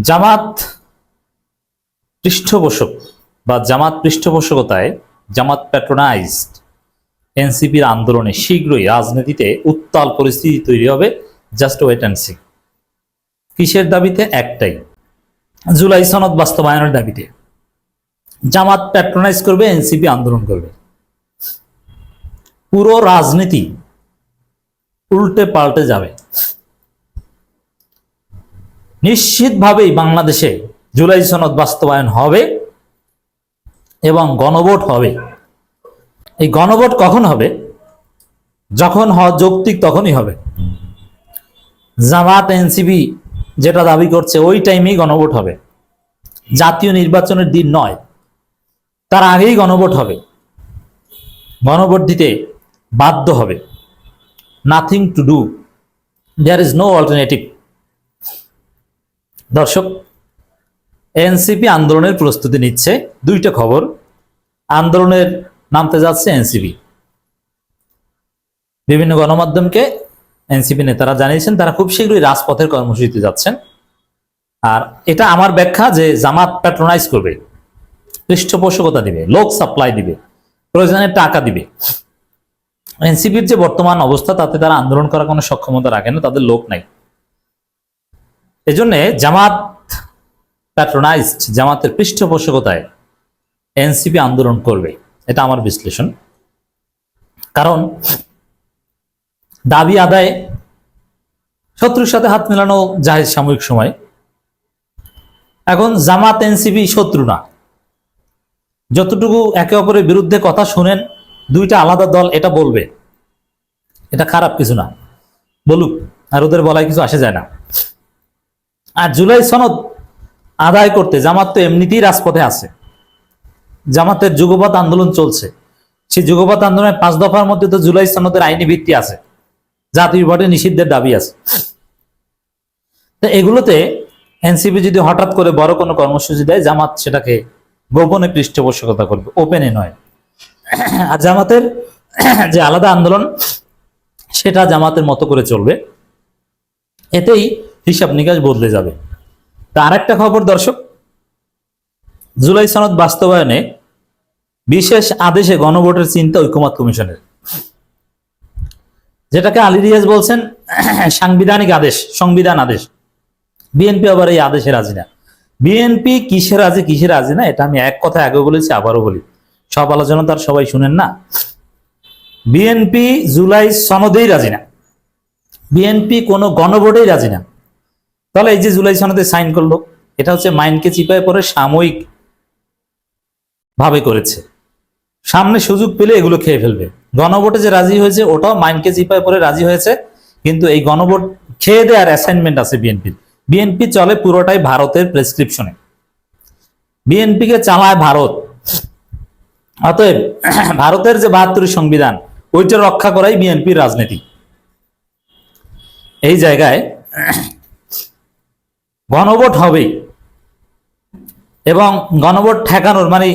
জামাত পৃষ্ঠপোষক বা জামাত পৃষ্ঠপোষকতায় জামাত প্যাট্রোনাইজড এনসিপির আন্দোলনে শীঘ্রই রাজনীতিতে উত্তাল পরিস্থিতি তৈরি হবে জাস্ট ওয়েট অ্যান্ড সি কিসের দাবিতে? একটাই। জুলাই সনদ বাস্তবায়নের দাবিতে। জামাত প্যাট্রোনাইজ করবে, এনসিপি আন্দোলন করবে। পুরো রাজনীতি উল্টে পাল্টে যাবে। নিশ্চিতভাবেই বাংলাদেশে জুলাই সনদ বাস্তবায়ন হবে এবং গণভোট হবে। এই গণভোট কখন হবে? যখন হওয়া যৌক্তিক তখনই হবে। জামাত এনসিবি যেটা দাবি করছে, ওই টাইমেই গণভোট হবে। জাতীয় নির্বাচনের দিন নয়, তার আগেই গণভোট হবে। গণভোট দিতে বাধ্য হবে। Nothing to do there is no alternative দর্শক, এনসিপি আন্দোলনের প্রস্তুতি নিচ্ছে দুইটা খবর। আন্দোলনের নামতে যাচ্ছে এনসিপি। বিভিন্ন গণমাধ্যমকে এনসিপি নেতারা জানিয়েছেন, তারা খুব শীঘ্রই রাজপথের কর্মসূচিতে যাচ্ছেন। আর এটা আমার ব্যাখ্যা যে জামাত প্যাট্রোনাইজ করবে, পৃষ্ঠপোষকতা দিবে, লোক সাপ্লাই দিবে, প্রয়োজনে টাকা দিবে। এনসিপির যে বর্তমান অবস্থা, তাতে তারা আন্দোলন করার কোনো সক্ষমতা রাখে না, তাদের লোক নাই। এজন্য জামাত প্যাট্রোনাইজড জামাতের পৃষ্ঠপোষকতায় এনসিপি আন্দোলন করবে। এটা আমার বিশ্লেষণ। কারণ দাবি আদায় শত্রুর সাথে হাত মেলানো যায় সাময়িক সময়। এখন জামাত এনসিপি শত্রু না। যতটুকু একে অপরের বিরুদ্ধে কথা শুনেন, দুইটা আলাদা দল এটা বলবে। এটা খারাপ কিছু না। বলুক, আর ওদের বলায় কিছু আসে যায় না। আর জুলাই সনদ আদায় করতে জামাত তো এমনিতেই রাজপথে আছে। জামাতের যুগপৎ আন্দোলন চলছে। সেই যুগপৎ আন্দোলনের পাঁচ দফার মধ্যে তো জুলাই সনদের আইনি ভিত্তি আছে। জাতীয় ভোটে নিষিদ্ধের দাবি আছে। তো এগুলোতে এনসিপি যদি হঠাৎ করে বড় কোনো কর্মসূচি দেয়, জামাত সেটাকে গোপনে পৃষ্ঠপোষকতা করবে। ওপেনে নয়। আর জামাতের যে আলাদা আন্দোলন, সেটা জামাতের মতো করে চলবে। এতেই হিসাব নিকাশ বদলে যাবে। তা আরেকটা খবর দর্শক, জুলাই সনদ বাস্তবায়নে বিশেষ আদেশে গণভোটের চিন্তা ঐক্যমত কমিশনের। যেটাকে আলী রিয়াজ বলছেন, সাংবিধানিক আদেশ, সংবিধান আদেশ। বিএনপি আবার এই আদেশে রাজি না। বিএনপি কিসে রাজি কিসে রাজি না, এটা আমি এক কথা আগে বলেছি, আবারও বলি। সব আলোচনা তার সবাই শুনেন না। বিএনপি জুলাই সনদেই রাজি না। বিএনপি কোনো গণভোটেই রাজি না। তাহলে এই যে জুলাই সনদে সাইন করল, এটা হচ্ছে মাইনকে চিপায় পরে সাময়িক ভাবে করেছে। সামনে সুযোগ পেলে এগুলো খেয়ে ফেলবে। গণভোটে যে রাজি হয়েছে, ওটাও মাইনকে চিপায় পরে রাজি হয়েছে, কিন্তু এই গণভোট খেয়ে দেওয়ার অ্যাসাইনমেন্ট আছে বিএনপির বিএনপি চলে পুরোটাই ভারতের প্রেসক্রিপশনে বিএনপিকে চালায় ভারত। অতএব ভারতের যে বাহাত্তর সংবিধান, ওইটা রক্ষা করাই বিএনপির রাজনীতি। এই জায়গায় গণভোট হবেই এবং গণভোট ঠেকানোর মানে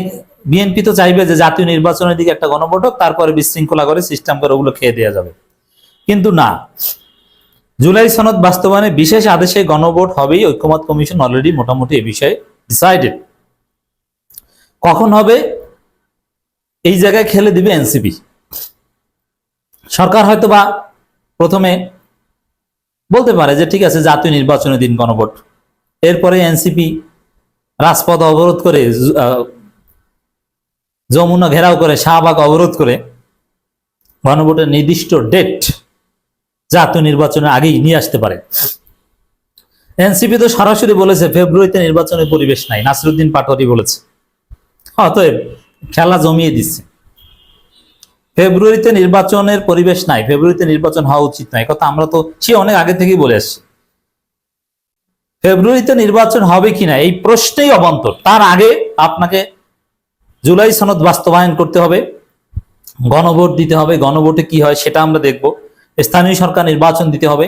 বিএনপি তো চাইবে যে জাতীয় নির্বাচনের দিকে একটা গণভোট হোক, তারপরে বিশৃঙ্খলা করে সিস্টেম করে ওগুলো খেয়ে দেওয়া যাবে। কিন্তু না। জুলাই সনদ বাস্তবায়নে বিশেষ আদেশে গণভোট হবেই ঐক্যমত কমিশন অলরেডি মোটামুটি এ বিষয়ে ডিসাইডেড কখন হবে? এই জায়গায় খেলে দিবে এনসিপি। সরকার হয়তো বা প্রথমে বলতে পারে যে ঠিক আছে, জাতীয় নির্বাচনের দিন গণভোট। এরপরে এনসিপি রাজপথ অবরোধ করে যমুনা ঘেরাও করে শাহবাগ অবরোধ করে গণভোটের নির্দিষ্ট ডেট জাতীয় নির্বাচনের আগেই নিয়ে আসতে পারে। এনসিপি তো সরাসরি বলেছে ফেব্রুয়ারিতে নির্বাচনের পরিবেশ নাই, নাসিরুদ্দিন পাটোয়ারি বলেছে। অতএব খেলা জমিয়ে দিচ্ছে। ফেব্রুয়ারিতে নির্বাচনের পরিবেশ নাই, ফেব্রুয়ারিতে নির্বাচন হওয়া উচিত নয়। কথা আমরা তো সে অনেক আগে থেকেই বলে আসছি। ফেব্রুয়ারিতে নির্বাচন হবে কিনা এই প্রশ্নেই অবান্তর। তার আগে আপনাকে জুলাই সনদ বাস্তবায়ন করতে হবে, গণভোট দিতে হবে, গণভোটে কি হয় সেটা আমরা দেখব। স্থানীয় সরকার নির্বাচন দিতে হবে।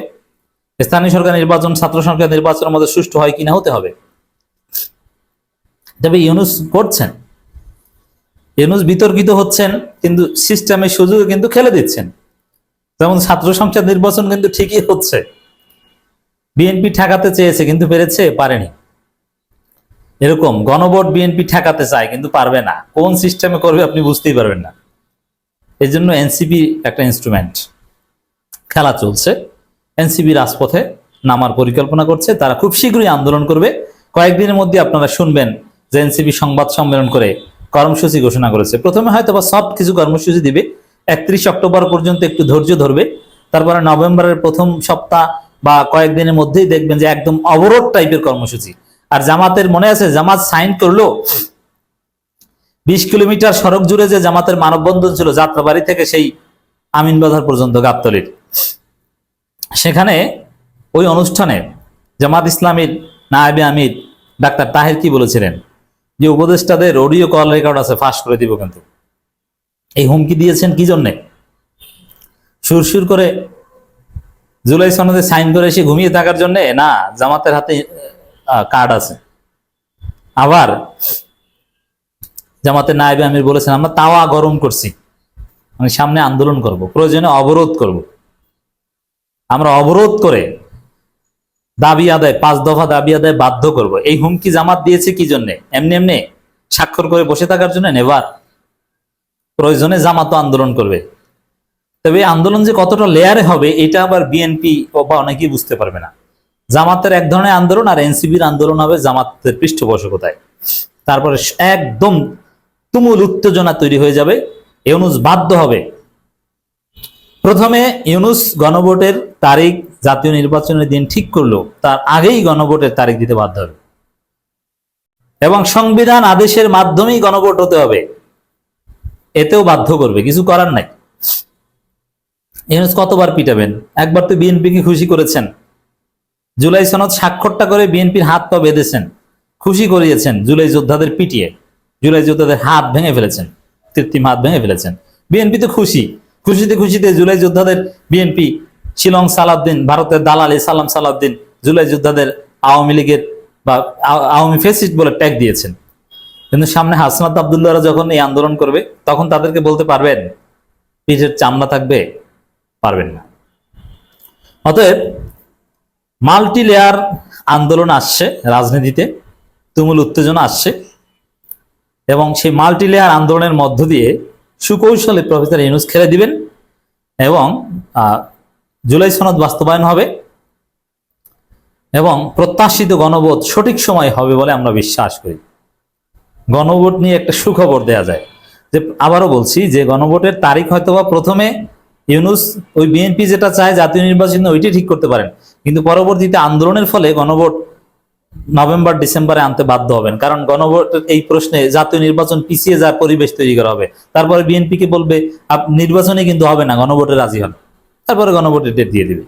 স্থানীয় সরকার নির্বাচন, ছাত্র সংসদ নির্বাচনের মধ্যে সুষ্ঠু হয় কিনা হতে হবে। তবে ইউনুস করছেন। ইউনুস বিতর্কিত হচ্ছেন, কিন্তু সিস্টেমের সুযোগে কিন্তু খেলে দিচ্ছেন। যেমন ছাত্র সংসদ নির্বাচন কিন্তু ঠিকই হচ্ছে। বিএনপি ঠেকাতে চেয়েছে, কিন্তু পেরেছে, পারেনি। এরকম গণভোট বিএনপি ঠেকাতে চায়, কিন্তু পারবে না। কোন সিস্টেমে করবে আপনি বুঝতেই পারবেন না। এই জন্য এনসিপি একটা ইনস্ট্রুমেন্ট খেলা চলছে। এনসিপি রাজপথে নামার পরিকল্পনা করছে। তারা খুব শীঘ্রই আন্দোলন করবে। কয়েকদিনের মধ্যে আপনারা শুনবেন যে এনসিপি সংবাদ সম্মেলন করে কর্মসূচি ঘোষণা করেছে। প্রথমে হয়তো বা সফট কিছু কর্মসূচি দিবে। একত্রিশ অক্টোবর পর্যন্ত একটু ধৈর্য ধরবে। তারপরে নভেম্বরের প্রথম সপ্তাহ বা কয়েকদিনের মধ্যেই দেখবেন যে একদম অবরোধ টাইপের কর্মসূচি। আর জামাতের মনে আছে, জামাত সাইন করল, বিশ কিলোমিটার সড়ক জুড়ে যে জামাতের মানববন্ধন ছিল, যাত্রাবাড়ি থেকে সেই আমিনবাজার পর্যন্ত গাবতলির। সেখানে ওই অনুষ্ঠানে জামাত ইসলামীর নায়েবে আমির ডাক্তার তাহের কি বলেছিলেন? যে উপদেষ্টাদের অডিও কল রেকর্ড আছে, ফাঁস করে দিব কিন্তু। এই হুমকি দিয়েছেন কি জন্যে? সুরসুর করে জুলাই সনদে সাইন করে এসে ঘুমিয়ে থাকার জন্য না, জামাতের হাতে কার্ড আছে। আবার জামাতের নায়েবে আমির বলেছেন, আমরা তাওয়া গরম করছি। মানে সামনে আন্দোলন করব, প্রয়োজনে অবরোধ করব। আমরা অবরোধ করে দাবি আদায়, পাঁচ দফা দাবি আদায় বাধ্য করব। এই হুমকি জামাত দিয়েছে কি জন্য? এমনি এমনি স্বাক্ষর করে বসে থাকার জন্য নেবার। প্রয়োজনে জামাতও আন্দোলন করবে। তবে আন্দোলন যে কতটা লেয়ারে হবে, এটা আবার বিএনপি বা অনেকেই বুঝতে পারবে না। জামাতের এক ধরনের আন্দোলন আর এনসিবির আন্দোলন হবে জামাতের পৃষ্ঠপোষকতায়। তারপরে একদম তুমুল উত্তেজনা তৈরি হয়ে যাবে, ইউনুস বাধ্য হবে। প্রথমে ইউনুস গণভোটের তারিখ, জাতীয় নির্বাচনের দিন ঠিক করল, তার আগেই গণভোটের তারিখ দিতে বাধ্য হবে। এবং সংবিধান আদেশের মাধ্যমেই গণভোট হতে হবে। এতেও বাধ্য করবে, কিছু করার নাই। ইউনুস কতবার পিটাবেন? একবার তো বিএনপিকে খুশি করেছেন। জুলাই সনদ স্বাক্ষরটা করে বিএনপির হাত পা বেঁধেছেন। খুশি করিয়েছেন জুলাই যোদ্ধাদের পিটিয়ে। জুলাই যোদ্ধাদের হাত ভেঙে ফেলেছেন। কৃত্রিম হাত ভেঙে ফেলেছেন। বিএনপি তো খুশি। খুশিতে খুশিতে জুলাই যোদ্ধাদের বিএনপি শিলং সালাউদ্দিন, ভারতের দালালি সালাম সালাউদ্দিন জুলাই যোদ্ধাদের আওয়ামী লীগের বা আওয়ামী ফেসিস্ট বলে ট্যাগ দিয়েছেন। কিন্তু সামনে হাসনাত আবদুল্লাহরা যখন এই আন্দোলন করবে, তখন তাদেরকে বলতে পারবেন, পিঠের চামড়া থাকবে পারবেন না। অতএব মাল্টি লেয়ার আন্দোলন আসছে, রাজনীতিতে তুমুল উত্তেজনা আসছে এবং সেই মাল্টি লেয়ার আন্দোলনের মধ্য দিয়ে সুকৌশলে প্রফেসর ইউনুস খেলে দিবেন এবং জুলাই সনদ বাস্তবায়ন হবে এবং প্রত্যাশিত গণভোট সঠিক সময় হবে বলে আমরা বিশ্বাস করি। গণভোট নিয়ে একটা সুখবর দেয়া যায়। যে আবারও বলছি যে গণভোটের তারিখ হয়তোবা প্রথমে ইউনুস ওই বিএনপি যেটা চায় জাতীয় নির্বাচন ওইটাই ঠিক করতে পারেন। কিন্তু পরবর্তীতে আন্দোলনের ফলে গণভোট নভেম্বর, ডিসেম্বরে আনতে বাধ্য হবেন। কারণ গণভোটের এই প্রশ্নে জাতীয় নির্বাচন পিছিয়ে যাওয়ার পরিবেশ তৈরি করা হবে। তারপরে বিএনপিকে বলবে নির্বাচনে কিন্তু হবে না, গণভোটে রাজি হন। তারপরে গণভোটের ডেট দিয়ে দিবে।